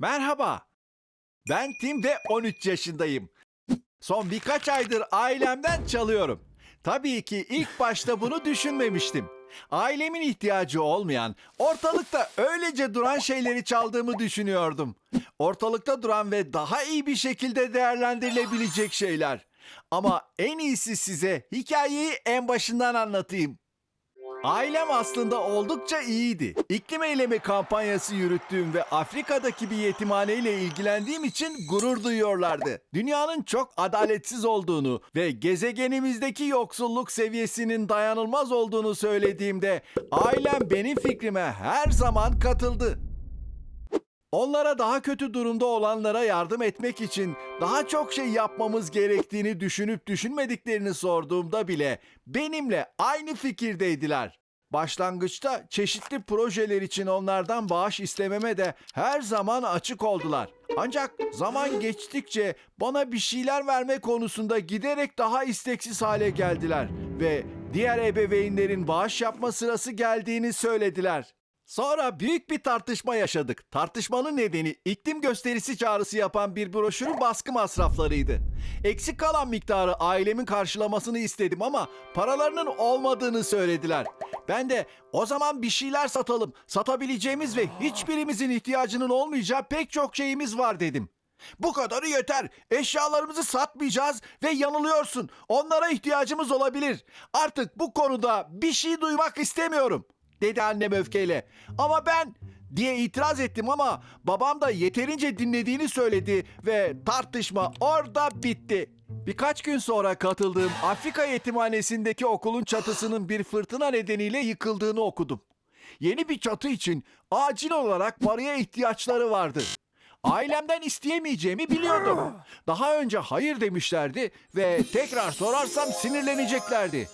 Merhaba. Ben Tim ve 13 yaşındayım. Son birkaç aydır ailemden çalıyorum. Tabii ki ilk başta bunu düşünmemiştim. Ailemin ihtiyacı olmayan, ortalıkta öylece duran şeyleri çaldığımı düşünüyordum. Ortalıkta duran ve daha iyi bir şekilde değerlendirilebilecek şeyler. Ama en iyisi size hikayeyi en başından anlatayım. Ailem aslında oldukça iyiydi. İklim eylemi kampanyası yürüttüğüm ve Afrika'daki bir yetimhaneyle ilgilendiğim için gurur duyuyorlardı. Dünyanın çok adaletsiz olduğunu ve gezegenimizdeki yoksulluk seviyesinin dayanılmaz olduğunu söylediğimde ailem benim fikrime her zaman katıldı. Onlara daha kötü durumda olanlara yardım etmek için daha çok şey yapmamız gerektiğini düşünüp düşünmediklerini sorduğumda bile benimle aynı fikirdeydiler. Başlangıçta çeşitli projeler için onlardan bağış istememe de her zaman açık oldular. Ancak zaman geçtikçe bana bir şeyler verme konusunda giderek daha isteksiz hale geldiler ve diğer ebeveynlerin bağış yapma sırası geldiğini söylediler. Sonra büyük bir tartışma yaşadık. Tartışmanın nedeni iklim gösterisi çağrısı yapan bir broşürün baskı masraflarıydı. Eksik kalan miktarı ailemin karşılamasını istedim ama paralarının olmadığını söylediler. Ben de o zaman bir şeyler satalım. Satabileceğimiz ve hiçbirimizin ihtiyacının olmayacağı pek çok şeyimiz var dedim. Bu kadarı yeter. Eşyalarımızı satmayacağız ve yanılıyorsun. Onlara ihtiyacımız olabilir. Artık bu konuda bir şey duymak istemiyorum dedi annem öfkeyle. Ama ben diye itiraz ettim ama babam da yeterince dinlediğini söyledi ve tartışma orada bitti. Birkaç gün sonra katıldığım Afrika yetimhanesindeki okulun çatısının bir fırtına nedeniyle yıkıldığını okudum. Yeni bir çatı için acil olarak paraya ihtiyaçları vardı. Ailemden isteyemeyeceğimi biliyordum. Daha önce hayır demişlerdi ve tekrar sorarsam sinirleneceklerdi.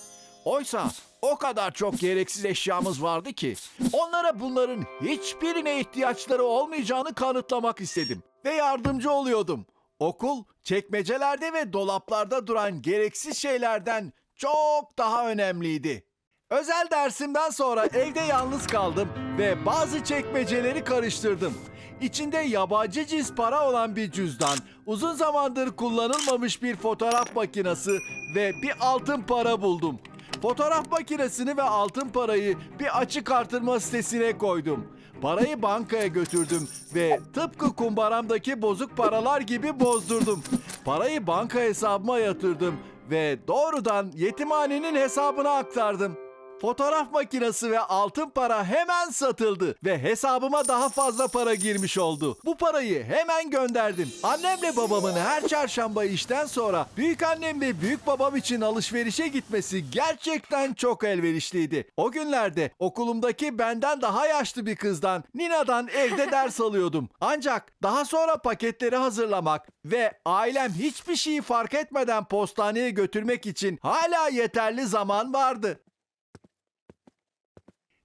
Oysa o kadar çok gereksiz eşyamız vardı ki onlara bunların hiçbirine ihtiyaçları olmayacağını kanıtlamak istedim ve yardımcı oluyordum. Okul çekmecelerde ve dolaplarda duran gereksiz şeylerden çok daha önemliydi. Özel dersimden sonra evde yalnız kaldım ve bazı çekmeceleri karıştırdım. İçinde yabancı cins para olan bir cüzdan, uzun zamandır kullanılmamış bir fotoğraf makinesi ve bir altın para buldum. Fotoğraf makinesini ve altın parayı bir açık artırma sitesine koydum. Parayı bankaya götürdüm ve tıpkı kumbaramdaki bozuk paralar gibi bozdurdum. Parayı banka hesabıma yatırdım ve doğrudan yetimhanenin hesabına aktardım. Fotoğraf makinesi ve altın para hemen satıldı ve hesabıma daha fazla para girmiş oldu. Bu parayı hemen gönderdim. Annemle babamın her çarşamba işten sonra büyük annem ve büyük babam için alışverişe gitmesi gerçekten çok elverişliydi. O günlerde okulumdaki benden daha yaşlı bir kızdan Nina'dan evde ders alıyordum. Ancak daha sonra paketleri hazırlamak ve ailem hiçbir şeyi fark etmeden postaneye götürmek için hala yeterli zaman vardı.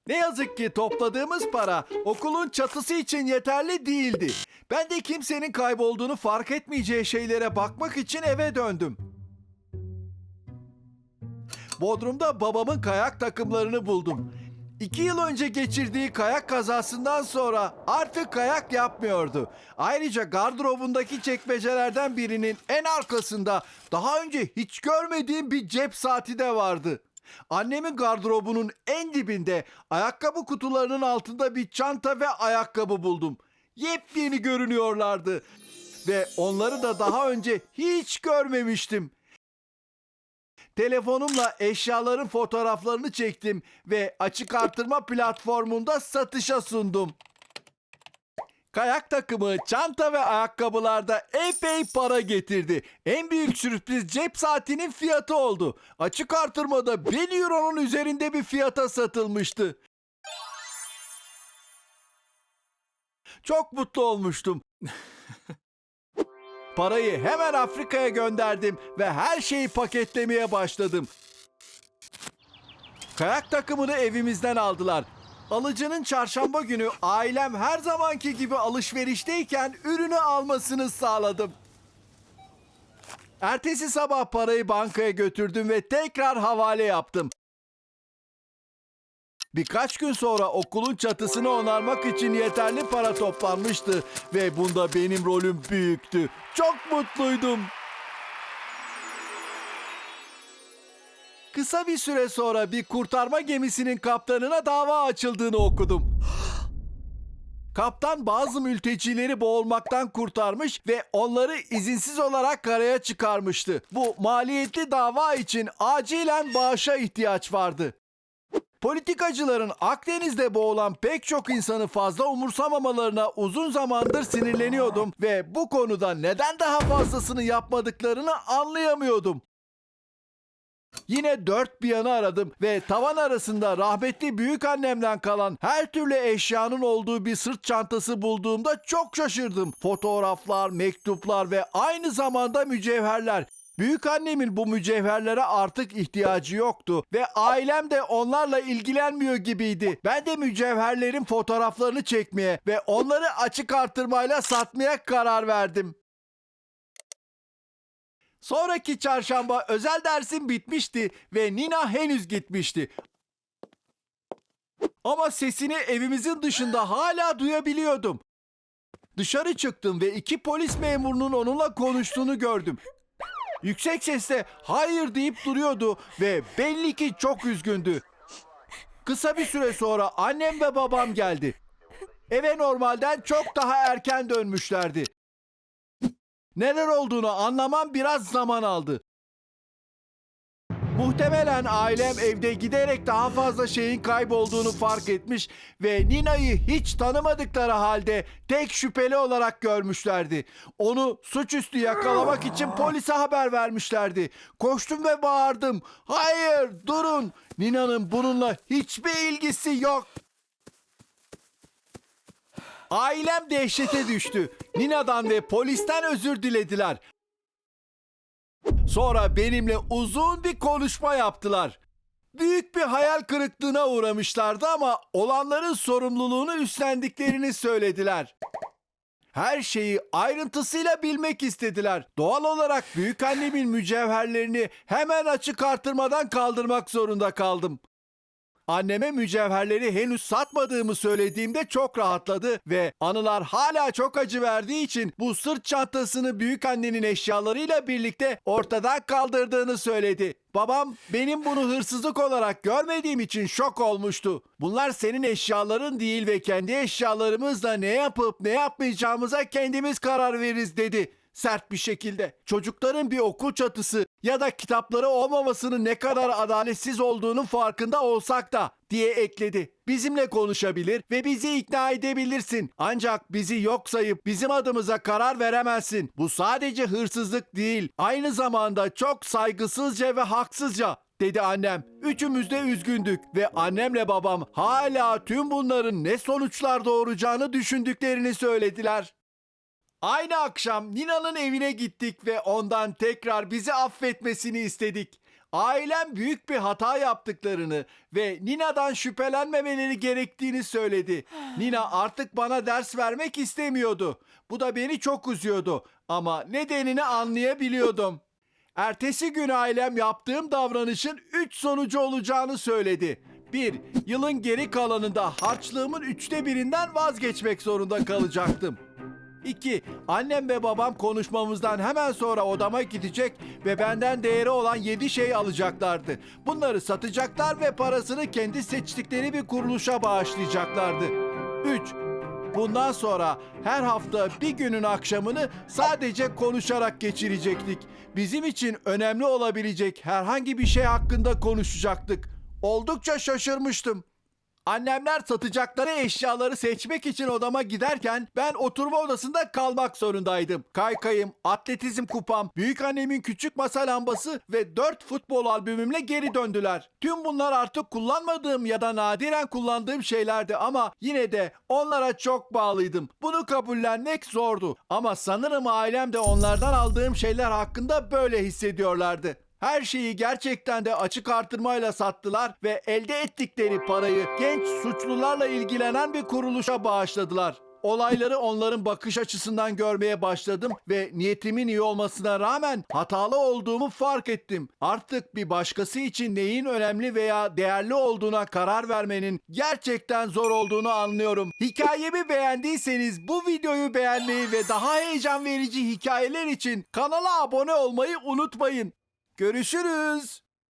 Ne yazık ki topladığımız para okulun çatısı için yeterli değildi. Ben de kimsenin kaybolduğunu fark etmeyeceği şeylere bakmak için eve döndüm. Bodrum'da babamın kayak takımlarını buldum. İki yıl önce geçirdiği kayak kazasından sonra artık kayak yapmıyordu. Ayrıca gardırobundaki çekmecelerden birinin en arkasında daha önce hiç görmediğim bir cep saati de vardı. Annemin gardırobunun en dibinde ayakkabı kutularının altında bir çanta ve ayakkabı buldum. Yepyeni görünüyorlardı ve onları da daha önce hiç görmemiştim. Telefonumla eşyaların fotoğraflarını çektim ve açık artırma platformunda satışa sundum. Kayak takımı, çanta ve ayakkabılarda epey para getirdi. En büyük sürpriz cep saatinin fiyatı oldu. Açık artırmada 1000 euronun üzerinde bir fiyata satılmıştı. Çok mutlu olmuştum. Parayı hemen Afrika'ya gönderdim ve her şeyi paketlemeye başladım. Kayak takımını evimizden aldılar. Alıcının çarşamba günü ailem her zamanki gibi alışverişteyken ürünü almasını sağladım. Ertesi sabah parayı bankaya götürdüm ve tekrar havale yaptım. Birkaç gün sonra okulun çatısını onarmak için yeterli para toplanmıştı ve bunda benim rolüm büyüktü. Çok mutluydum. Kısa bir süre sonra bir kurtarma gemisinin kaptanına dava açıldığını okudum. Kaptan bazı mültecileri boğulmaktan kurtarmış ve onları izinsiz olarak karaya çıkarmıştı. Bu maliyetli dava için acilen bağışa ihtiyaç vardı. Politikacıların Akdeniz'de boğulan pek çok insanı fazla umursamamalarına uzun zamandır sinirleniyordum ve bu konuda neden daha fazlasını yapmadıklarını anlayamıyordum. Yine dört bir yana aradım ve tavan arasında rahmetli büyük annemden kalan her türlü eşyanın olduğu bir sırt çantası bulduğumda çok şaşırdım. Fotoğraflar, mektuplar ve aynı zamanda mücevherler. Büyük annemin bu mücevherlere artık ihtiyacı yoktu ve ailem de onlarla ilgilenmiyor gibiydi. Ben de mücevherlerin fotoğraflarını çekmeye ve onları açık artırmayla satmaya karar verdim. Sonraki çarşamba özel dersim bitmişti ve Nina henüz gitmişti. Ama sesini evimizin dışında hala duyabiliyordum. Dışarı çıktım ve iki polis memurunun onunla konuştuğunu gördüm. Yüksek sesle hayır deyip duruyordu ve belli ki çok üzgündü. Kısa bir süre sonra annem ve babam geldi. Eve normalden çok daha erken dönmüşlerdi. Neler olduğunu anlamam biraz zaman aldı. Muhtemelen ailem evde giderek daha fazla şeyin kaybolduğunu fark etmiş ve Nina'yı hiç tanımadıkları halde tek şüpheli olarak görmüşlerdi. Onu suçüstü yakalamak için polise haber vermişlerdi. Koştum ve bağırdım. Hayır durun. Nina'nın bununla hiçbir ilgisi yok. Ailem dehşete düştü. Nina'dan ve polisten özür dilediler. Sonra benimle uzun bir konuşma yaptılar. Büyük bir hayal kırıklığına uğramışlardı ama olanların sorumluluğunu üstlendiklerini söylediler. Her şeyi ayrıntısıyla bilmek istediler. Doğal olarak büyük annemin mücevherlerini hemen açık artırmadan kaldırmak zorunda kaldım. Anneme mücevherleri henüz satmadığımı söylediğimde çok rahatladı ve anılar hala çok acı verdiği için bu sırt çantasını büyük annenin eşyalarıyla birlikte ortadan kaldırdığını söyledi. Babam benim bunu hırsızlık olarak görmediğim için şok olmuştu. Bunlar senin eşyaların değil ve kendi eşyalarımızla ne yapıp ne yapmayacağımıza kendimiz karar veririz dedi sert bir şekilde. Çocukların bir okul çatısı ya da kitapları olmamasının ne kadar adaletsiz olduğunun farkında olsak da diye ekledi. Bizimle konuşabilir ve bizi ikna edebilirsin. Ancak bizi yok sayıp bizim adımıza karar veremezsin. Bu sadece hırsızlık değil, aynı zamanda çok saygısızca ve haksızca dedi annem. Üçümüz de üzgündük ve annemle babam hala tüm bunların ne sonuçlar doğuracağını düşündüklerini söylediler. Aynı akşam Nina'nın evine gittik ve ondan tekrar bizi affetmesini istedik. Ailem büyük bir hata yaptıklarını ve Nina'dan şüphelenmemeleri gerektiğini söyledi. Nina artık bana ders vermek istemiyordu. Bu da beni çok üzüyordu ama nedenini anlayabiliyordum. Ertesi gün ailem yaptığım davranışın 3 sonucu olacağını söyledi. 1. Yılın geri kalanında harçlığımın üçte birinden vazgeçmek zorunda kalacaktım. 2. Annem ve babam konuşmamızdan hemen sonra odama gidecek ve benden değeri olan 7 şey alacaklardı. Bunları satacaklar ve parasını kendi seçtikleri bir kuruluşa bağışlayacaklardı. 3. Bundan sonra her hafta bir günün akşamını sadece konuşarak geçirecektik. Bizim için önemli olabilecek herhangi bir şey hakkında konuşacaktık. Oldukça şaşırmıştım. Annemler satacakları eşyaları seçmek için odama giderken ben oturma odasında kalmak zorundaydım. Kaykayım, atletizm kupam, büyük annemin küçük masa lambası ve 4 futbol albümümle geri döndüler. Tüm bunlar artık kullanmadığım ya da nadiren kullandığım şeylerdi ama yine de onlara çok bağlıydım. Bunu kabullenmek zordu ama sanırım ailem de onlardan aldığım şeyler hakkında böyle hissediyorlardı. Her şeyi gerçekten de açık artırmayla sattılar ve elde ettikleri parayı genç suçlularla ilgilenen bir kuruluşa bağışladılar. Olayları onların bakış açısından görmeye başladım ve niyetimin iyi olmasına rağmen hatalı olduğumu fark ettim. Artık bir başkası için neyin önemli veya değerli olduğuna karar vermenin gerçekten zor olduğunu anlıyorum. Hikayemi beğendiyseniz bu videoyu beğenmeyi ve daha heyecan verici hikayeler için kanala abone olmayı unutmayın. Görüşürüz.